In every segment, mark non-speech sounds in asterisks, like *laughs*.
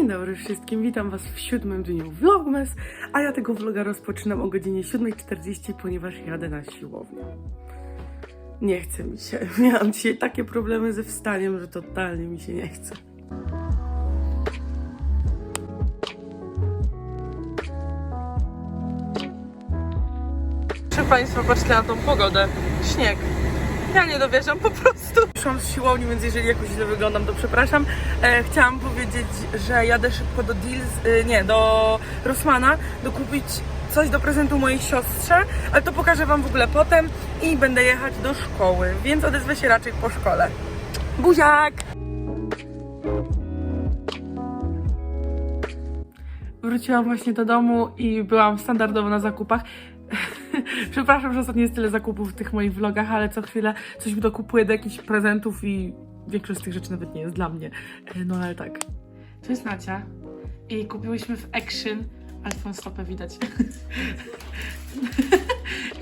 Dzień dobry wszystkim, witam Was w siódmym dniu Vlogmas, a ja tego vloga rozpoczynam o godzinie 7.40, ponieważ jadę na siłownię. Nie chce mi się. *laughs* Miałam dzisiaj takie problemy ze wstaniem, że totalnie mi się nie chce. Proszę Państwa, patrzcie na tą pogodę. Śnieg. Ja nie dowierzam po prostu. Szłam z siłowni, więc jeżeli jakoś źle wyglądam, to przepraszam. E, chciałam powiedzieć, że jadę szybko do Deals, e, nie, do Rossmana, dokupić coś do prezentu mojej siostrze, ale to pokażę Wam w ogóle potem i będę jechać do szkoły, więc odezwę się raczej po szkole. Buziak! Wróciłam właśnie do domu i byłam standardowo na zakupach. Przepraszam, że ostatnio jest tyle zakupów w tych moich vlogach, ale co chwilę coś mi dokupuję do jakichś prezentów i większość z tych rzeczy nawet nie jest dla mnie. E, No ale tak. To jest Nacia i kupiłyśmy w Action, ale tą stopę widać. *laughs*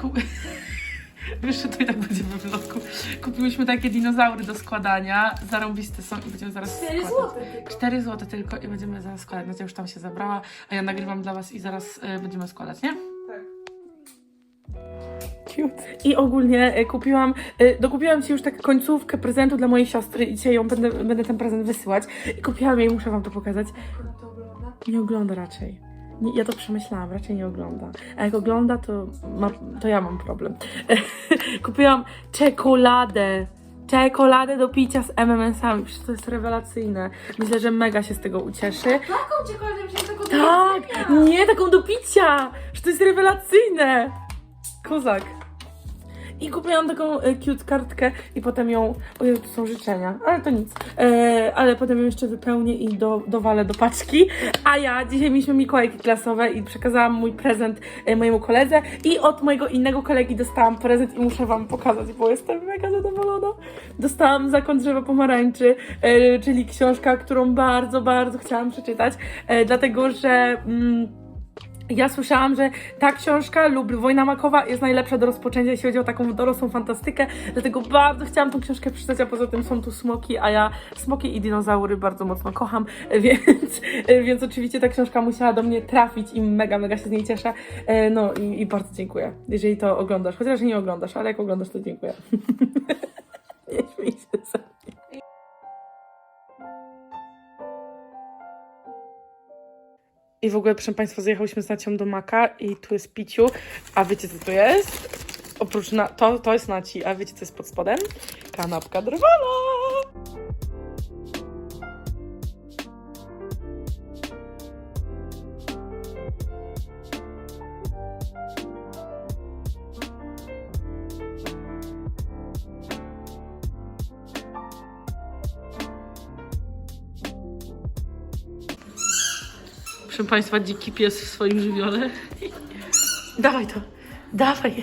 *laughs* Wiesz, że to i tak będzie we vlogu. Kupiłyśmy takie dinozaury do składania. Zarąbiste są i będziemy zaraz 4 składać. złote tylko. 4 zł tylko i będziemy zaraz składać. Nacia już tam się zabrała, a ja nagrywam dla Was i zaraz y, będziemy składać, nie? Tak. I ogólnie e, kupiłam, e, dokupiłam Ci już tak końcówkę prezentu dla mojej siostry i dzisiaj ją będę, będę ten prezent wysyłać. I kupiłam jej, muszę Wam to pokazać. Nie ogląda raczej. Nie, ja to przemyślałam, raczej nie ogląda. A jak ogląda, to, ma, to ja mam problem. *laughs* Kupiłam czekoladę. Czekoladę do picia z MMS-ami. Przecież to jest rewelacyjne. Myślę, że mega się z tego ucieszy. Taką czekoladę wziąłem taką do Tak! Nie, taką do picia! Że to jest rewelacyjne! Kozak. I kupiłam taką e, cute kartkę i potem ją. Ojej, tu są życzenia, ale to nic. E, ale potem ją jeszcze wypełnię i do, dowalę do paczki. A ja dzisiaj mieliśmy Mikołajki klasowe i przekazałam mój prezent e, mojemu koledze. I od mojego innego kolegi dostałam prezent i muszę wam pokazać, bo jestem mega zadowolona. Dostałam Zakon drzewa pomarańczy, e, czyli książka, którą bardzo, bardzo chciałam przeczytać, e, dlatego że. Mm, ja słyszałam, że ta książka lub Wojna Makowa jest najlepsza do rozpoczęcia, jeśli chodzi o taką dorosłą fantastykę, dlatego bardzo chciałam tą książkę przeczytać, a poza tym są tu smoki, a ja smoki i dinozaury bardzo mocno kocham, *laughs* więc, więc oczywiście ta książka musiała do mnie trafić i mega, mega się z niej cieszę. E, No i, i bardzo dziękuję, jeżeli to oglądasz, chociaż nie oglądasz, ale jak oglądasz, to dziękuję. *laughs* W ogóle, proszę Państwa, zjechałyśmy z Nacią do Maka i tu jest piciu. A wiecie, co to jest? Oprócz na... to, to jest Naci, a wiecie, co jest pod spodem? Kanapka drwala! Proszę Państwa, dziki pies w swoim żywiole. *laughs* Dawaj to, dawaj. *laughs*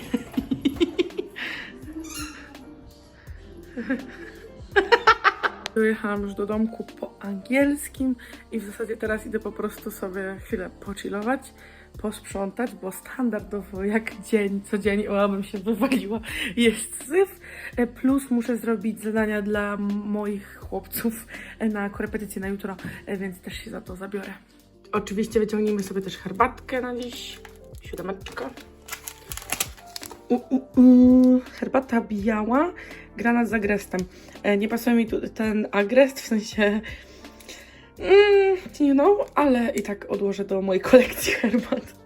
Dojechałam już do domku po angielskim i w zasadzie teraz idę po prostu sobie chwilę pochillować, posprzątać, bo standardowo jak dzień, co dzień, o, bym się wywaliła, jest syf. E, Plus muszę zrobić zadania dla moich chłopców e, na korepetycję na jutro, e, więc też się za to zabiorę. Oczywiście wyciągnijmy sobie też herbatkę na dziś. Siódemeczka. Herbata biała, granat z agrestem. E, nie pasuje mi tu ten agrest, w sensie... Mm, you know, ale i tak odłożę do mojej kolekcji *laughs* herbat.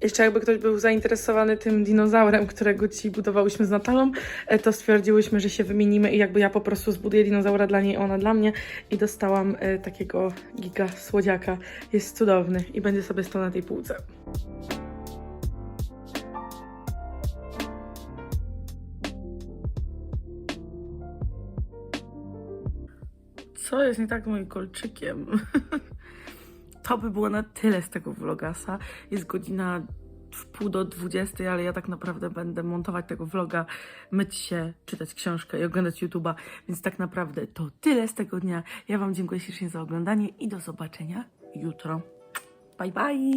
Jeszcze jakby ktoś był zainteresowany tym dinozaurem, którego ci budowałyśmy z Natalą, e, to stwierdziłyśmy, że się wymienimy i jakby ja po prostu zbuduję dinozaura dla niej, ona dla mnie i dostałam e, takiego giga słodziaka. Jest cudowny i będzie sobie stał na tej półce. Co jest nie tak moim kolczykiem? *laughs* To by było na tyle z tego vlogasa. Jest godzina w pół do 20, ale ja tak naprawdę będę montować tego vloga, myć się, czytać książkę i oglądać YouTube'a, więc tak naprawdę to tyle z tego dnia. Ja Wam dziękuję ślicznie za oglądanie i do zobaczenia jutro. Bye bye!